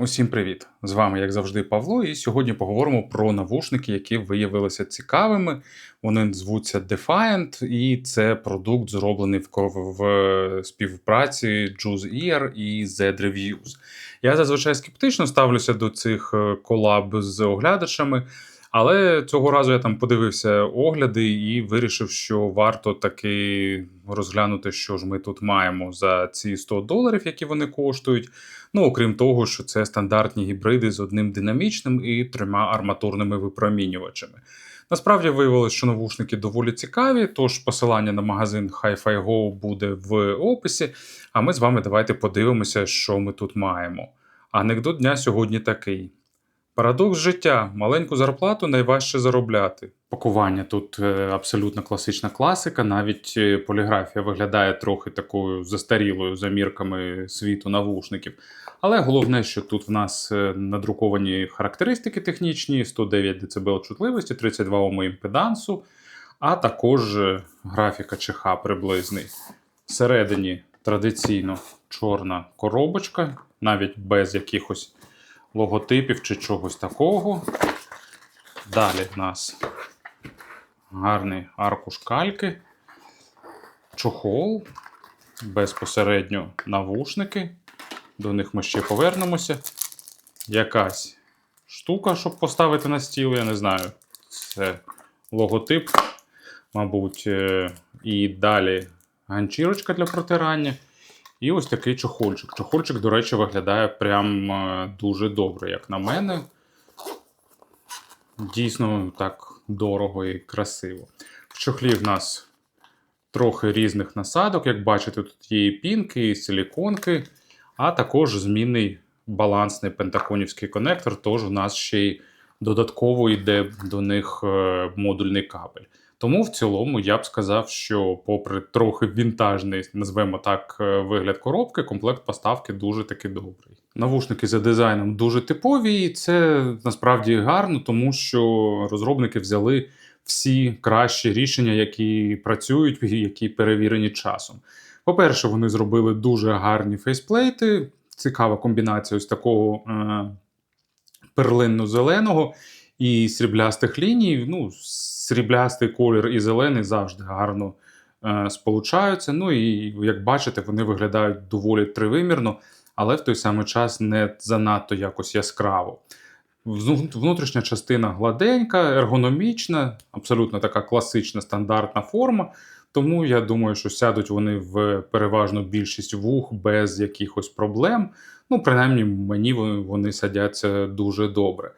Усім привіт! З вами, як завжди, Павло, і сьогодні поговоримо про навушники, які виявилися цікавими. Вони звуться Defiant, і це продукт, зроблений в, співпраці Juice Ear і Z Reviews. Я зазвичай скептично ставлюся до цих е, колаб з оглядачами, але цього разу я там подивився огляди і вирішив, що варто таки розглянути, що ж ми тут маємо за ці 100 доларів, які вони коштують. Ну, окрім того, що це стандартні гібриди з одним динамічним і трьома арматурними випромінювачами. Насправді виявилось, що навушники доволі цікаві, тож посилання на магазин Hi-Fi Go буде в описі. А ми з вами давайте подивимося, що ми тут маємо. Анекдот дня сьогодні такий. Парадокс життя. Маленьку зарплату найважче заробляти. Пакування тут е, абсолютно класична класика. Навіть е, поліграфія виглядає трохи такою застарілою за мірками світу навушників. Але головне, що тут в нас е, надруковані характеристики технічні: 109 дБ чутливості, 32 Ом імпедансу, а також графіка ЧХ приблизний. Всередині традиційно чорна коробочка, навіть без якихось логотипів чи чогось такого. Далі в нас гарний аркуш кальки, чохол, безпосередньо навушники. До них ми ще повернемося. Якась штука, щоб поставити на стіл, я не знаю. Це логотип, мабуть, е, і далі ганчірочка для протирання. І ось такий чохольчик. Чохольчик, до речі, виглядає прям е, дуже добре, як на мене. Дійсно так дорого і красиво. В чохлі в нас трохи різних насадок. Як бачите, тут є і пінки, і силіконки, а також змінний балансний пентаконівський конектор, тож у нас ще й додатково йде до них е, модульний кабель. Тому в цілому я б сказав, що, попри трохи вінтажний, назвемо так, е, вигляд коробки, комплект поставки дуже таки добрий. Навушники за дизайном дуже типові, і це насправді гарно, тому що розробники взяли всі кращі рішення, які працюють які перевірені часом. По-перше, вони зробили дуже гарні фейсплейти, цікава комбінація ось такого е- перлинно-зеленого і сріблястих ліній. Ну, сріблястий колір і зелений завжди гарно е, сполучаються. Ну і як бачите, вони виглядають доволі тривимірно, але в той самий час не занадто якось яскраво. Внутрішня частина гладенька, ергономічна, абсолютно така класична стандартна форма. Тому я думаю, що сядуть вони в переважну більшість вух без якихось проблем. Ну, принаймні, мені вони садяться дуже добре.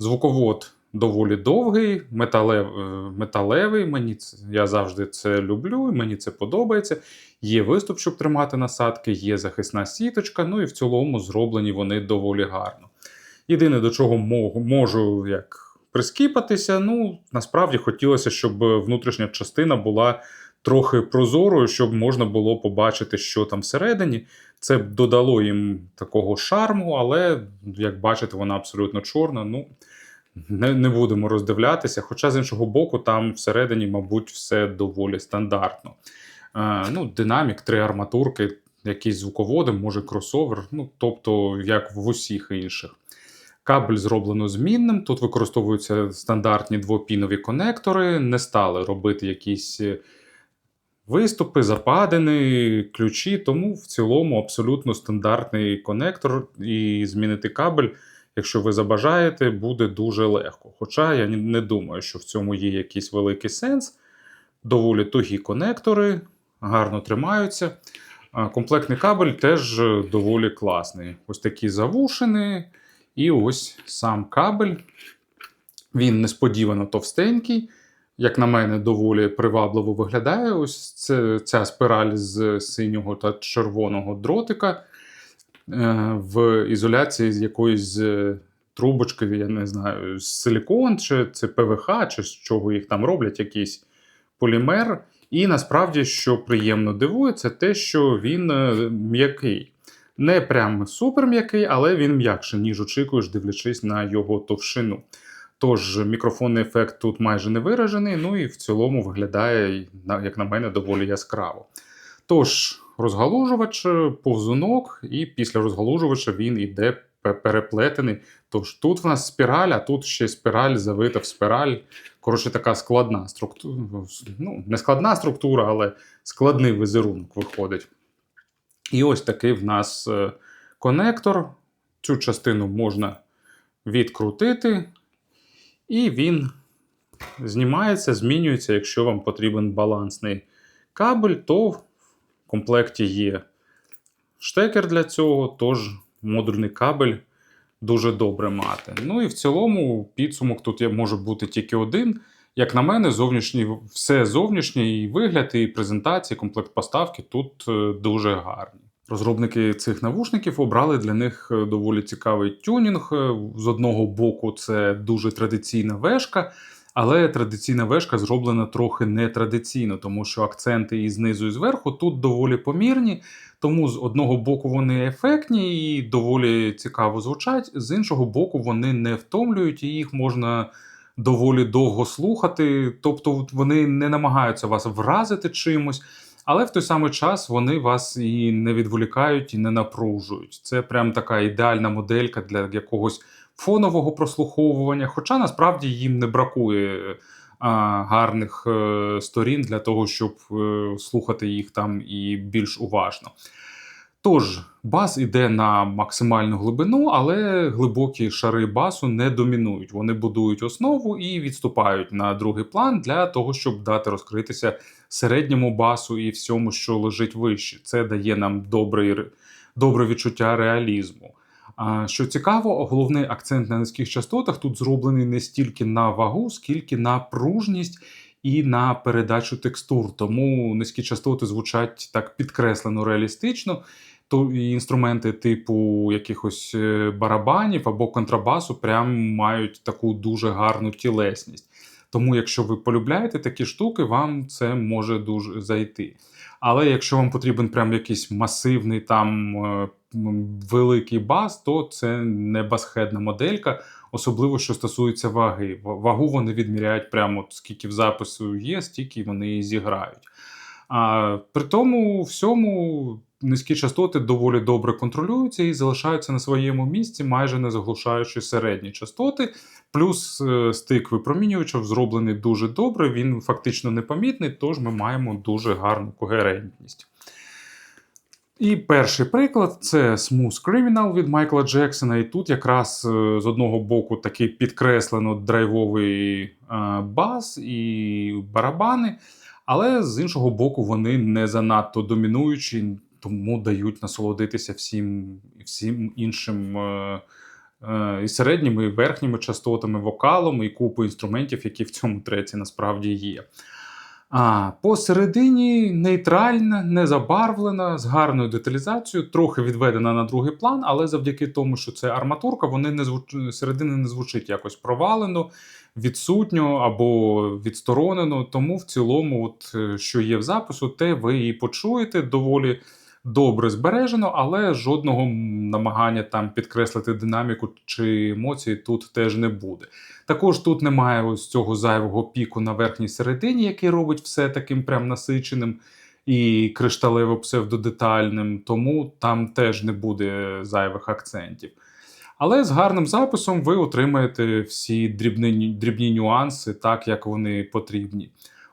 Звуковод доволі довгий, металев, е, металевий. Мені це, я завжди це люблю, мені це подобається. Є виступ, щоб тримати насадки, є захисна сіточка, ну і в цілому зроблені вони доволі гарно. Єдине, до чого можу як прискіпатися, ну насправді хотілося, щоб внутрішня частина була трохи прозорою, щоб можна було побачити, що там всередині. Це б додало їм такого шарму, але як бачите, вона абсолютно чорна. Ну, не, не будемо роздивлятися. Хоча з іншого боку, там всередині, мабуть, все доволі стандартно. Е, ну, динамік, три арматурки, якісь звуководи, може кросовер, ну, тобто, як в усіх інших. Кабель зроблено змінним. Тут використовуються стандартні двопінові конектори, не стали робити якісь виступи, западини, ключі. Тому в цілому абсолютно стандартний конектор і змінити кабель, якщо ви забажаєте, буде дуже легко. Хоча я не думаю, що в цьому є якийсь великий сенс. Доволі тугі конектори, гарно тримаються. Комплектний кабель теж е, доволі класний. Ось такі завушини. І ось сам кабель. Він несподівано товстенький. Як на мене, доволі привабливо виглядає. Ось це, ця спираль з синього та червоного дротика е, в ізоляції з якоїсь е, трубочки, я не знаю, з силікон, чи це ПВХ, чи з чого їх там роблять, якийсь полімер. І насправді, що приємно дивує, це те, що він е, м'який. Не прям супер м'який, але він м'якше, ніж очікуєш, дивлячись на його товщину. Тож мікрофонний ефект тут майже не виражений, ну і в цілому виглядає, як на мене, доволі яскраво. Тож, розгалужувач, повзунок, і після розгалужувача він пе- переплетений. Тож тут в нас спіраль, а тут ще спіраль завита в спіраль. Коротше, така складна структура. Ну, не складна структура, але складний візерунок виходить. І ось такий в нас е, конектор. Цю частину можна відкрутити, і він знімається, змінюється. Якщо вам потрібен балансний кабель, то в комплекті є штекер для цього, тож модульний кабель дуже добре мати. Ну і в цілому підсумок тут може бути тільки один. Як на мене, зовнішній, все зовнішній вигляд і презентації, комплект поставки тут е, дуже гарні. Розробники цих навушників обрали для них е, доволі цікавий тюнінг. Е, З одного боку, це дуже традиційна вешка, але традиційна вешка зроблена трохи нетрадиційно, тому що акценти і знизу, і зверху тут доволі помірні. Тому з одного боку вони ефектні і доволі цікаво звучать, з іншого боку, вони не втомлюють, і їх можна доволі довго слухати. Тобто вони не намагаються вас вразити чимось, але в той самий час вони вас і не відволікають, і не напружують. Це прям така ідеальна моделька для якогось фонового прослуховування. Хоча насправді їм не бракує а, гарних е, сторін для того, щоб е, слухати їх там і більш уважно. Тож, бас іде на максимальну глибину, але глибокі шари басу не домінують. Вони будують основу і відступають на другий план для того, щоб дати розкритися середньому басу і всьому, що лежить вище. Це дає нам добре, добре відчуття реалізму. А, Що цікаво, головний акцент на низьких частотах тут зроблений не стільки на вагу, скільки на пружність і на передачу текстур. Тому низькі частоти звучать так підкреслено реалістично. То інструменти типу якихось е, барабанів або контрабасу прям мають таку дуже гарну тілесність. Тому, якщо ви полюбляєте такі штуки, вам це може дуже зайти. Але якщо вам потрібен прям якийсь масивний там е, великий бас, то це не басхедна моделька, особливо що стосується ваги. Вагу вони відміряють прямо скільки в запису є, стільки вони зіграють. А при тому всьому низькі частоти доволі добре контролюються і залишаються на своєму місці, майже не заглушаючи середні частоти. Плюс е, стик випромінювачів зроблений дуже добре, він фактично непомітний, тож ми маємо дуже гарну когерентність. І перший приклад це Smooth Criminal від Майкла Джексона. І тут якраз е, з одного боку такий підкреслено драйвовий е, бас і барабани, але з іншого боку, вони не занадто домінуючі, тому дають насолодитися всім, всім іншим. е, е, І середніми, і верхніми частотами, вокалом, і купу інструментів, які в цьому треці насправді є. А посередині нейтральна, незабарвлена, з гарною деталізацією, трохи відведена на другий план, але завдяки тому, що це арматурка, вони не звуч... середини не звучить якось провалено, відсутньо або відсторонено. Тому в цілому, от, е, що є в запису, те ви і почуєте доволі добре збережено, але жодного намагання там підкреслити динаміку чи емоції тут теж не буде. Також тут немає ось цього зайвого піку на верхній середині, який робить все таким прям насиченим і кришталево-псевдодетальним, тому там теж не буде зайвих акцентів. Але з гарним записом ви отримаєте всі дрібні, дрібні нюанси, так як вони потрібні.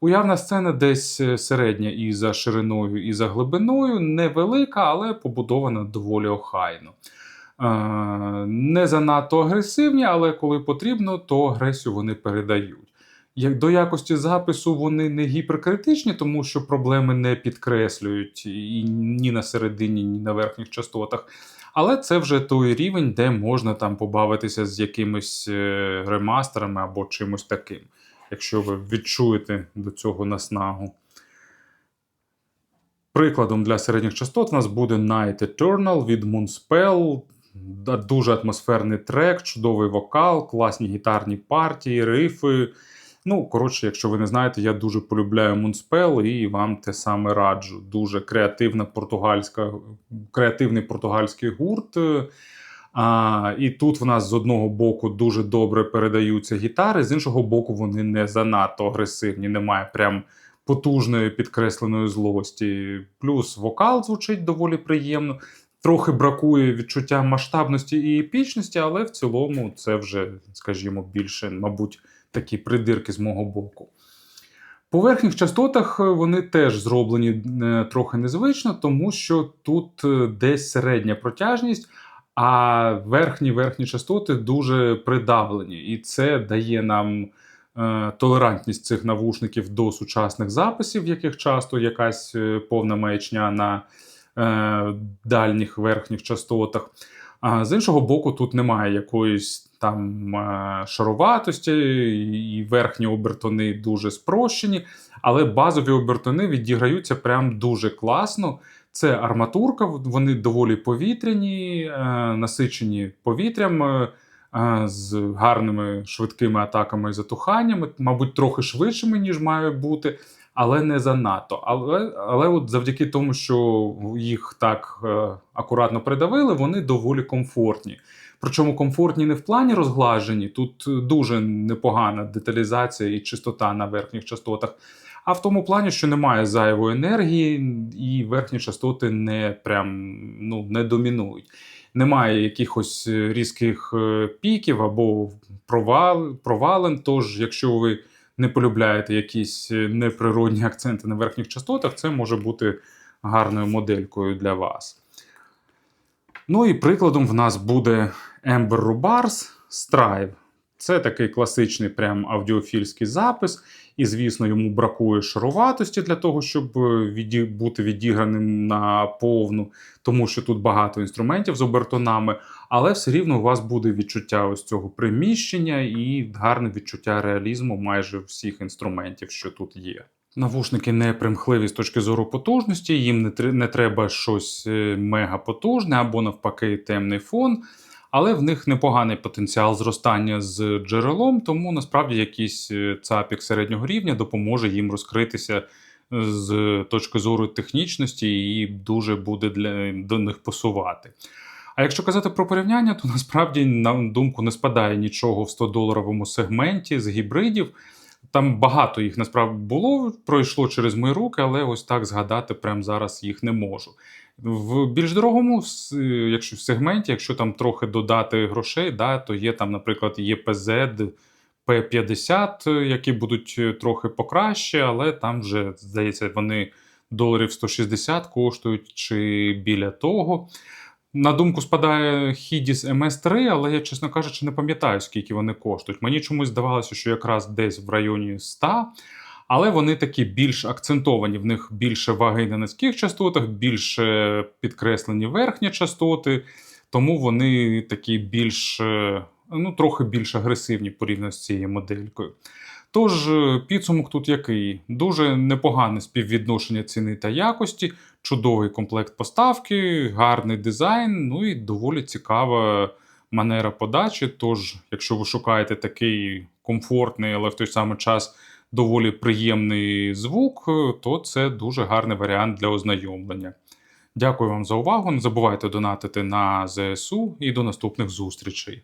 Уявна сцена десь е, середня і за шириною, і за глибиною, невелика, але побудована доволі охайно. Е, Не занадто агресивні, але коли потрібно, то агресію вони передають. Як до якості запису вони не гіперкритичні, тому що проблеми не підкреслюють і ні на середині, ні на верхніх частотах. Але це вже той рівень, де можна там побавитися з якимись е, ремастерами або чимось таким, якщо ви відчуєте до цього наснагу. Прикладом для середніх частот у нас буде Night Eternal від Moonspell. Дуже атмосферний трек, чудовий вокал, класні гітарні партії, рифи. Ну, коротше, якщо ви не знаєте, я дуже полюбляю Moonspell і вам те саме раджу. Дуже креативна португальська, креативний португальський гурт. А, і тут в нас з одного боку дуже добре передаються гітари, з іншого боку, вони не занадто агресивні, немає прям потужної підкресленої злості. Плюс вокал звучить доволі приємно. Трохи бракує відчуття масштабності і епічності, але в цілому це вже, скажімо, більше, мабуть, такі придирки з мого боку. По верхніх частотах е, вони теж зроблені е, трохи незвично, тому що тут е, десь середня протяжність, а верхні верхні частоти дуже придавлені. І це дає нам е, толерантність цих навушників до сучасних записів, в яких часто якась е, повна маячня на е, дальніх верхніх частотах. А з іншого боку, тут немає якоїсь там е, шароватості, і верхні обертони дуже спрощені, але базові обертони відіграються прям дуже класно. Це арматурка, вони доволі повітряні, е, насичені повітрям. е, е, З гарними швидкими атаками і затуханнями, мабуть, трохи швидшими, ніж має бути, але не занадто. Але, але от завдяки тому, що їх так акуратно придавили, вони доволі комфортні. Причому комфортні не в плані розглажені, тут дуже непогана деталізація і чистота на верхніх частотах, а в тому плані, що немає зайвої енергії, і верхні частоти не прям ну, не домінують. Немає якихось е, різких е, піків або провал, провалин. Тож, якщо ви не полюбляєте якісь е, неприродні акценти на верхніх частотах, це може бути гарною моделькою для вас. Ну і прикладом в нас буде Ember Rubars Strive. Це такий класичний прям аудіофільський запис, і, звісно, йому бракує шаруватості для того, щоб е, віді... бути відіграним на повну, тому що тут багато інструментів з обертонами, але все рівно у вас буде відчуття ось цього приміщення і гарне відчуття реалізму майже всіх інструментів, що тут є. Навушники не примхливі з точки зору потужності, їм не, тр- не треба щось е, мега потужне або навпаки темний фон, але в них непоганий потенціал зростання з джерелом, тому насправді якийсь е, цапік середнього рівня допоможе їм розкритися е, з точки зору технічності і дуже буде для, до них посувати. А якщо казати про порівняння, то насправді на думку не спадає нічого в 100-доларовому сегменті з гібридів. Там багато їх насправді було, пройшло через мої руки, але ось так згадати прямо зараз їх не можу. В більш дорогому, якщо в сегменті, якщо там трохи додати грошей, да, то є там, наприклад, EPZ P50, які будуть трохи покраще, але там вже, здається, вони доларів 160 коштують чи біля того. На думку спадає Hidis MS3, але я, чесно кажучи, не пам'ятаю, скільки вони коштують. Мені чомусь здавалося, що якраз десь в районі 100, але вони такі більш акцентовані, в них більше ваги на низьких частотах, більше підкреслені верхні частоти, тому вони такі більш, е, ну, трохи більш агресивні порівняно з цією моделькою. Тож, е, підсумок тут який? Дуже непогане співвідношення ціни та якості, чудовий комплект поставки, гарний дизайн, ну і доволі цікава манера подачі. Тож, якщо ви шукаєте такий комфортний, але в той самий час доволі приємний звук, е, то це дуже гарний варіант для ознайомлення. Дякую вам за увагу. Не забувайте донатити на ЗСУ і до наступних зустрічей.